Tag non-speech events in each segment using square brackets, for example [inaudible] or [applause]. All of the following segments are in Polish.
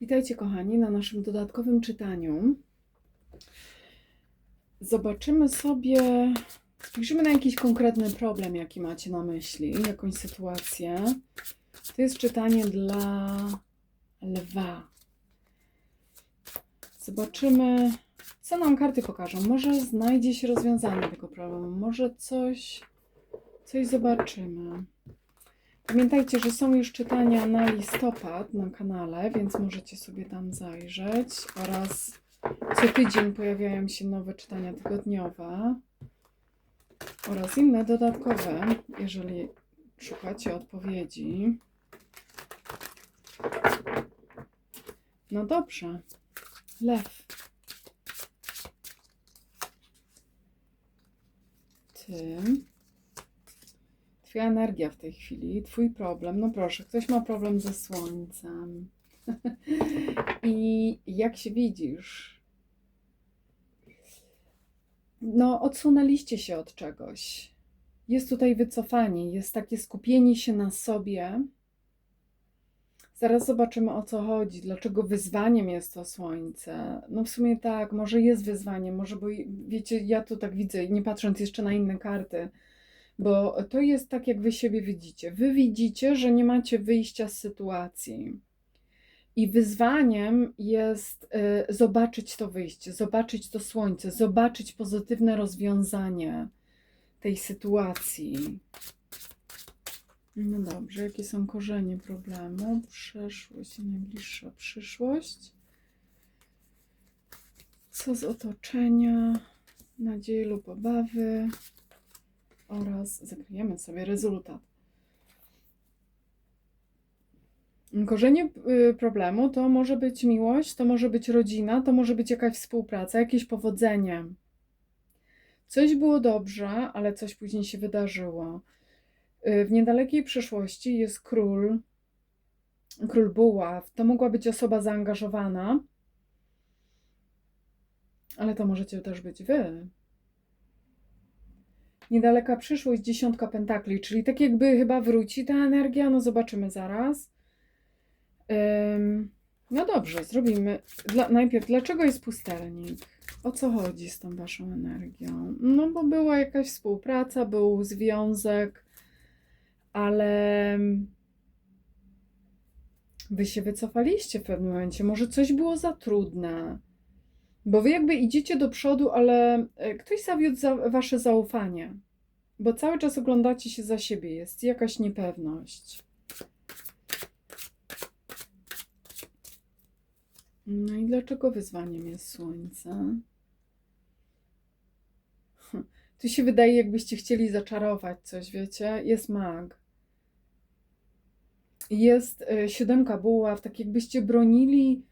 Witajcie, kochani, na naszym dodatkowym czytaniu. Zobaczymy sobie, spojrzymy na jakiś konkretny problem, jaki macie na myśli, jakąś sytuację. To jest czytanie dla lwa. Zobaczymy, co nam karty pokażą. Może znajdzie się rozwiązanie tego problemu, może coś, coś zobaczymy. Pamiętajcie, że są już czytania na listopad na kanale, więc możecie sobie tam zajrzeć. Oraz co tydzień pojawiają się nowe czytania tygodniowe oraz inne dodatkowe, jeżeli szukacie odpowiedzi. No dobrze. Lew. Ty. Twoja energia w tej chwili, Twój problem. No proszę, ktoś ma problem ze słońcem. [laughs] I jak się widzisz? No, odsunęliście się od czegoś. Jest tutaj wycofanie, jest takie skupienie się na sobie. Zaraz zobaczymy o co chodzi, dlaczego wyzwaniem jest to słońce. No w sumie tak, może jest wyzwaniem, może bo wiecie, ja tu tak widzę, nie patrząc jeszcze na inne karty, bo to jest tak, jak wy siebie widzicie. Wy widzicie, że nie macie wyjścia z sytuacji. I wyzwaniem jest y, zobaczyć to wyjście, zobaczyć to słońce, zobaczyć pozytywne rozwiązanie tej sytuacji. No dobrze, jakie są korzenie problemu? Przeszłość i najbliższa przyszłość. Co z otoczenia? Nadzieje lub obawy? Oraz zakryjemy sobie rezultat. Korzenie y, problemu to może być miłość, to może być rodzina, to może być jakaś współpraca, jakieś powodzenie. Coś było dobrze, ale coś później się wydarzyło. Y, w niedalekiej przyszłości jest król, król buław. To mogła być osoba zaangażowana, ale to możecie też być wy niedaleka przyszłość, dziesiątka pentakli, czyli tak jakby chyba wróci ta energia, no zobaczymy zaraz. Ym, no dobrze, zrobimy. Dla, najpierw, dlaczego jest pustelnik? O co chodzi z tą waszą energią? No bo była jakaś współpraca, był związek, ale wy się wycofaliście w pewnym momencie. Może coś było za trudne. Bo wy jakby idziecie do przodu, ale e, ktoś zawiódł za wasze zaufanie. Bo cały czas oglądacie się za siebie, jest jakaś niepewność. No i dlaczego wyzwaniem jest słońce? Tu się wydaje, jakbyście chcieli zaczarować coś, wiecie? Jest mag. Jest e, siódemka buław, tak jakbyście bronili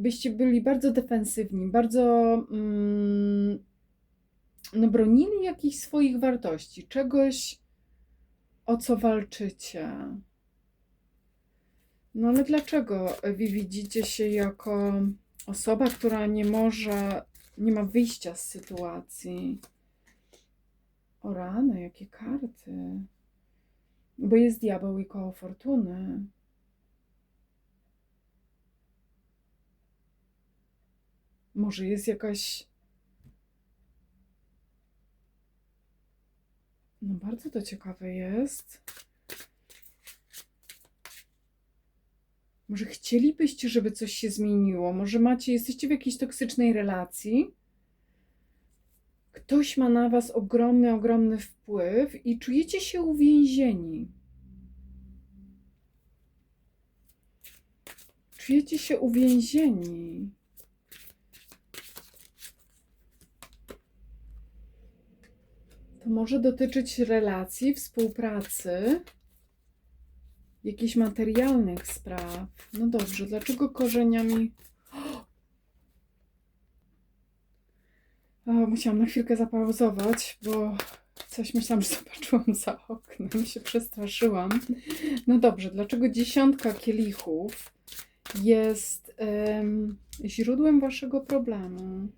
byście byli bardzo defensywni, bardzo mm, no, bronili jakichś swoich wartości, czegoś, o co walczycie. No ale dlaczego wy widzicie się jako osoba, która nie może, nie ma wyjścia z sytuacji? O rany, jakie karty. Bo jest diabeł i koło fortuny. Może jest jakaś. No, bardzo to ciekawe jest. Może chcielibyście, żeby coś się zmieniło? Może macie, jesteście w jakiejś toksycznej relacji? Ktoś ma na was ogromny, ogromny wpływ i czujecie się uwięzieni. Czujecie się uwięzieni. To może dotyczyć relacji, współpracy, jakichś materialnych spraw. No dobrze, dlaczego korzeniami. O, musiałam na chwilkę zapauzować, bo coś myślałam, że zobaczyłam za oknem, się przestraszyłam. No dobrze, dlaczego dziesiątka kielichów jest źródłem waszego problemu?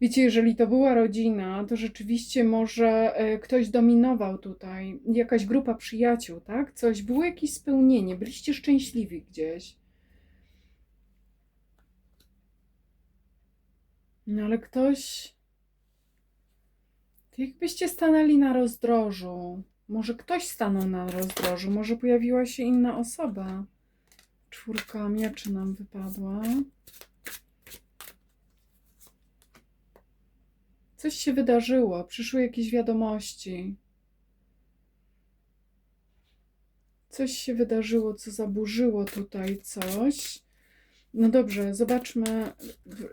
Wiecie, jeżeli to była rodzina, to rzeczywiście może e, ktoś dominował tutaj, jakaś grupa przyjaciół, tak? Coś, było jakieś spełnienie, byliście szczęśliwi gdzieś. No ale ktoś. To jakbyście stanęli na rozdrożu. Może ktoś stanął na rozdrożu, może pojawiła się inna osoba. Czwórka mieczy nam wypadła. Coś się wydarzyło, przyszły jakieś wiadomości. Coś się wydarzyło, co zaburzyło tutaj coś. No dobrze, zobaczmy.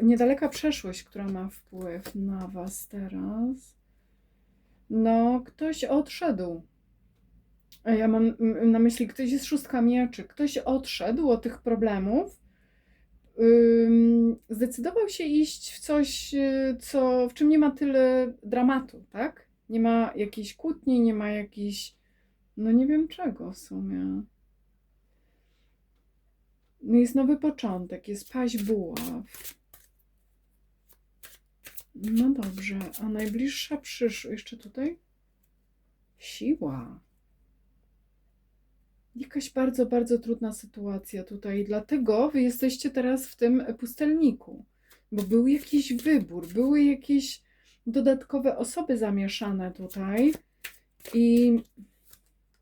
Niedaleka przeszłość, która ma wpływ na Was teraz. No, ktoś odszedł. Ja mam na myśli, ktoś jest szóstka mieczy. Ktoś odszedł od tych problemów. Zdecydował się iść w coś, y, co, w czym nie ma tyle dramatu, tak? Nie ma jakiejś kłótni, nie ma jakiejś, no nie wiem czego w sumie. No jest nowy początek, jest paść buław. No dobrze, a najbliższa przyszłość, jeszcze tutaj? Siła. Jakaś bardzo, bardzo trudna sytuacja tutaj, dlatego wy jesteście teraz w tym pustelniku, bo był jakiś wybór, były jakieś dodatkowe osoby zamieszane tutaj i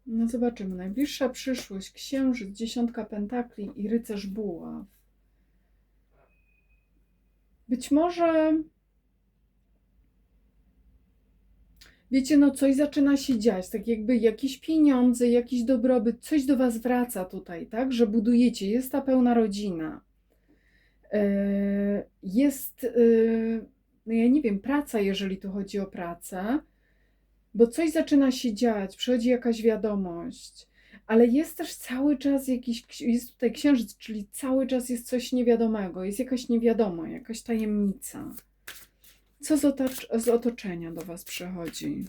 no zobaczymy, najbliższa przyszłość, księżyc, dziesiątka pentakli i rycerz buław. Być może Wiecie, no coś zaczyna się dziać, tak jakby jakieś pieniądze, jakiś dobrobyt, coś do Was wraca tutaj, tak, że budujecie, jest ta pełna rodzina. Yy, Jest, yy, no ja nie wiem, praca, jeżeli tu chodzi o pracę, bo coś zaczyna się dziać, przychodzi jakaś wiadomość, ale jest też cały czas jakiś, jest tutaj księżyc, czyli cały czas jest coś niewiadomego, jest jakaś niewiadoma, jakaś tajemnica. Co z, z otoczenia do Was przychodzi?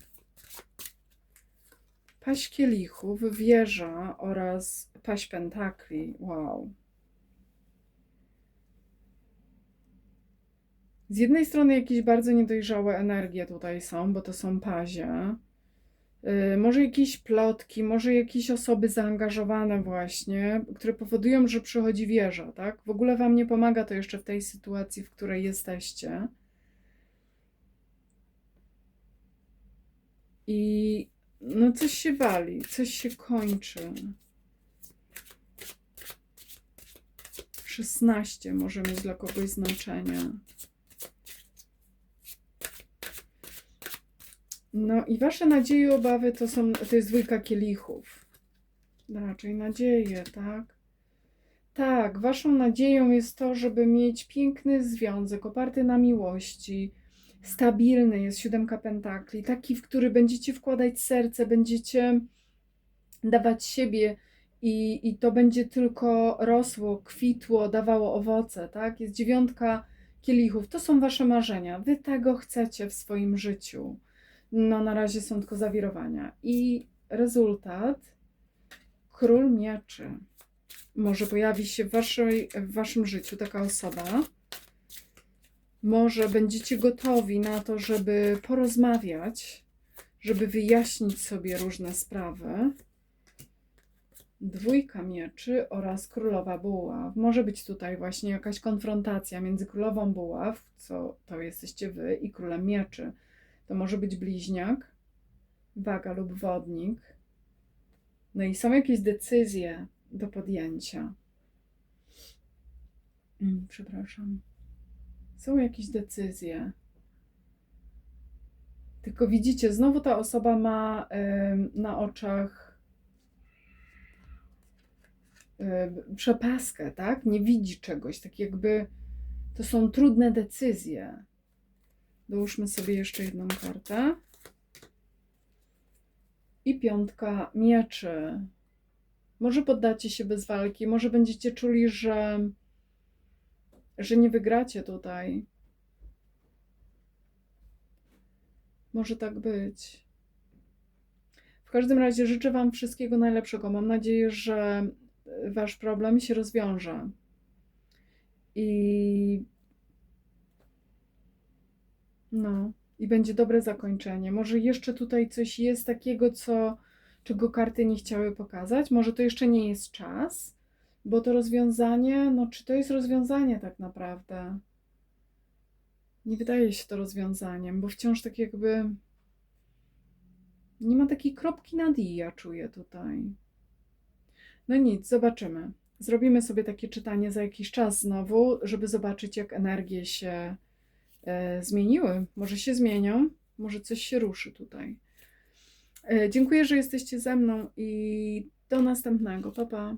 Paść kielichów, wieża oraz paść pentakli. Wow. Z jednej strony jakieś bardzo niedojrzałe energie tutaj są, bo to są pazie. Yy, może jakieś plotki, może jakieś osoby zaangażowane właśnie, które powodują, że przychodzi wieża, tak? W ogóle Wam nie pomaga to jeszcze w tej sytuacji, w której jesteście. I no coś się wali, coś się kończy. 16 może mieć dla kogoś znaczenie. No i wasze nadzieje obawy to są, to jest dwójka kielichów. Raczej nadzieje, tak? Tak, waszą nadzieją jest to, żeby mieć piękny związek oparty na miłości, stabilny jest siódemka pentakli, taki, w który będziecie wkładać serce, będziecie dawać siebie i, i to będzie tylko rosło, kwitło, dawało owoce, tak? Jest dziewiątka kielichów, to są wasze marzenia, wy tego chcecie w swoim życiu. No na razie są tylko zawirowania. I rezultat, król mieczy. Może pojawi się w, waszej, w waszym życiu taka osoba, może będziecie gotowi na to, żeby porozmawiać, żeby wyjaśnić sobie różne sprawy. Dwójka mieczy oraz królowa buław. Może być tutaj właśnie jakaś konfrontacja między królową buław, co to jesteście wy, i królem mieczy. To może być bliźniak, waga lub wodnik. No i są jakieś decyzje do podjęcia. Mm, przepraszam. Są jakieś decyzje. Tylko widzicie, znowu ta osoba ma na oczach przepaskę, tak? Nie widzi czegoś, tak jakby to są trudne decyzje. Dołóżmy sobie jeszcze jedną kartę. I piątka mieczy. Może poddacie się bez walki, może będziecie czuli, że że nie wygracie tutaj. Może tak być. W każdym razie życzę Wam wszystkiego najlepszego. Mam nadzieję, że Wasz problem się rozwiąże. I No, i będzie dobre zakończenie. Może jeszcze tutaj coś jest takiego, co, czego karty nie chciały pokazać. Może to jeszcze nie jest czas, bo to rozwiązanie, no czy to jest rozwiązanie tak naprawdę? Nie wydaje się to rozwiązaniem, bo wciąż tak jakby nie ma takiej kropki nad i, ja czuję tutaj. No nic, zobaczymy. Zrobimy sobie takie czytanie za jakiś czas znowu, żeby zobaczyć, jak energie się e, zmieniły. Może się zmienią, może coś się ruszy tutaj. E, dziękuję, że jesteście ze mną i do następnego. Pa, pa.